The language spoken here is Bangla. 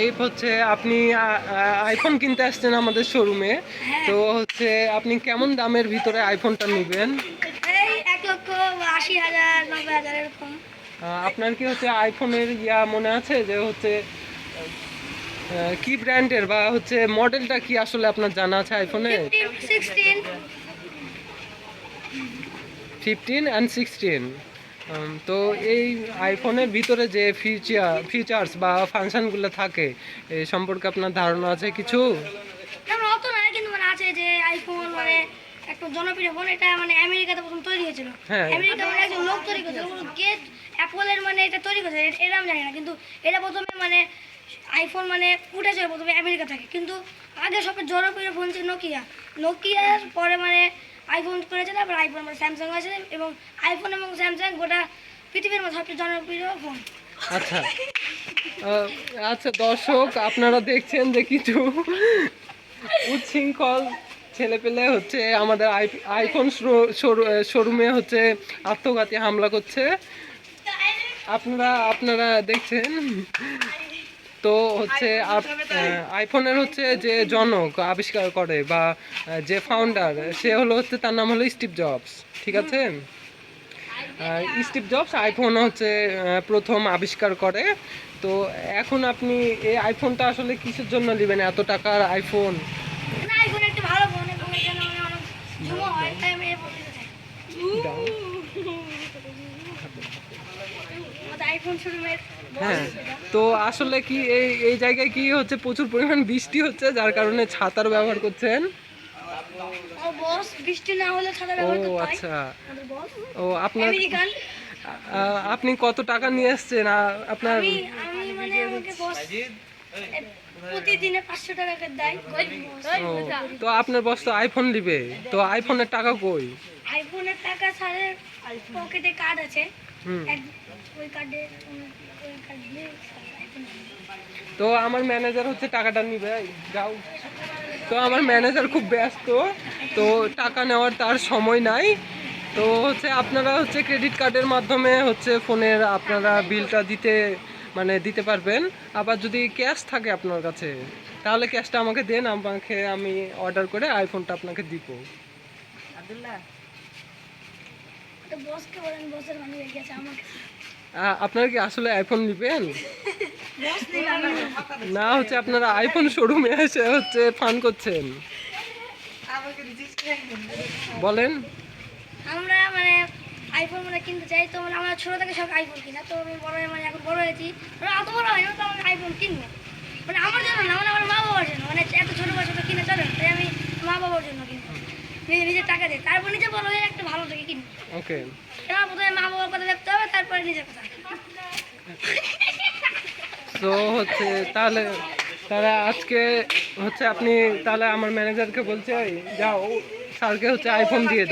এই হচ্ছে আপনি আইফোন কিনতে আসছেন আমাদের শোরুমে তো হচ্ছে আপনি কেমন দামের ভিতরে আইফোনটা নেবেন? আপনার কি হচ্ছে আইফোনের ইয়া মনে আছে যে হচ্ছে কি ব্র্যান্ডের বা হচ্ছে মডেলটা কি আসলে আপনার জানা আছে সিক্সটিন ফিফটিন অ্যান্ড সিক্সটিন তো এই আইফোনের ভিতরে যে ফিচার ফিচার্স বা ফাংশনগুলো থাকে এই সম্পর্কে আপনার ধারণা আছে কিছু? অত নয় কিন্তু মানে আছে যে আইফোন মানে একটা জনপ্রিয় ফোন এটা মানে আমেরিকাতে প্রথম তৈরি হয়েছিল। হ্যাঁ। আমেরিকা মানে একজন লোক তৈরি করেছিল গেট অ্যাপলের মানে এটা তৈরি করেছে এটা- আমি জানি না কিন্তু এটা প্রথমে মানে আইফোন মানে উঠেছিল প্রথমে আমেরিকা থেকে। কিন্তু আগে সবচেয়ে জনপ্রিয় ফোন ছিল নোকিয়া নোকিয়ার পরে মানে আইফোন করেছে তারপর আইফোন মানে স্যামসাং আছে, এবং আইফোন এবং স্যামসাং গোটা পৃথিবীর মধ্যে সবচেয়ে জনপ্রিয় ফোন আচ্ছা। আচ্ছা দর্শক, আপনারা দেখছেন যে কিছু উচ্ছৃঙ্খল ছেলে পেলে হচ্ছে আমাদের আই- আইফোন শোরুমে হচ্ছে আত্মঘাতী হামলা করছে। আপনারা আপনারা দেখছেন তো হচ্ছে আইফোনের হচ্ছে যে জনক আবিষ্কার করে বা যে ফাউন্ডার সে হলো হচ্ছে তার নাম হলো স্টিভ জবস ঠিক আছে? স্টিভ জবস আইফোন হচ্ছে প্রথম আবিষ্কার করে। তো এখন আপনি এই আইফোনটা আসলে কিসের জন্য নেবেন? এত টাকার আইফোন? হয় হ্যাঁ তো আসলে কি এই এই জায়গায় কি হচ্ছে প্রচুর পরিমাণ বৃষ্টি হচ্ছে যার কারণে ছাতার ব্যবহার করছেন? ও আচ্ছা। ও আপনার আপনি কত টাকা নিয়ে এসছেন আপনার মানে তো আপনার বস তো আইফোন নিবে। তো আইফোনের টাকা কই? আইফোনের টাকা ছাড়ে পকেটে কার্ড আছে। তো আমার ম্যানেজার হচ্ছে টাকাটা নিবে যাও। তো আমার ম্যানেজার খুব ব্যস্ত তো টাকা নেওয়ার তার সময় নাই। তো হচ্ছে আপনারা হচ্ছে ক্রেডিট কার্ডের মাধ্যমে হচ্ছে ফোনের আপনারা বিলটা দিতে মানে দিতে পারবেন। আবার যদি ক্যাশ থাকে আপনার কাছে তাহলে ক্যাশটা আমাকে দেন আমাকে আমি অর্ডার করে আইফোনটা আপনাকে দিব। তো বসকে বলেন বসের মানুষ আমাকে আপনারা কি আসলে আইফোন নেবেন? না হচ্ছে আপনারা আইফোন শোরুমে এসে হচ্ছে ফান করছেন। বলেন। আমরা মানে আইফোন মানে কিনতে চাই তো মানে আমরা ছোটো থেকে সব আইফোন কিনা তো আমি বড় হয়ে মানে এখন বড় হয়েছি। মানে অত বড় হয় না তো আমি আইফোন কিনবো। মানে আমার জন্য না মানে আমার মা বাবার জন্য। মানে এত ছোটো বয়সে তো কিনে চলে তাই আমি মা বাবার জন্য কিনবো। নিজে নিজের টাকা দিয়ে। তারপর নিজে বড় হয়ে একটা ভালো থেকে কিনবো। ওকে এবার প্রথমে মা বাবার কথা দেখতে হবে তারপরে নিজের কথা তো হচ্ছে, তাহলে তাহলে আজকে হচ্ছে আপনি, তাহলে আমার ম্যানেজারকে বলছে যাও স্যারকে হচ্ছে আইফোন দিয়ে।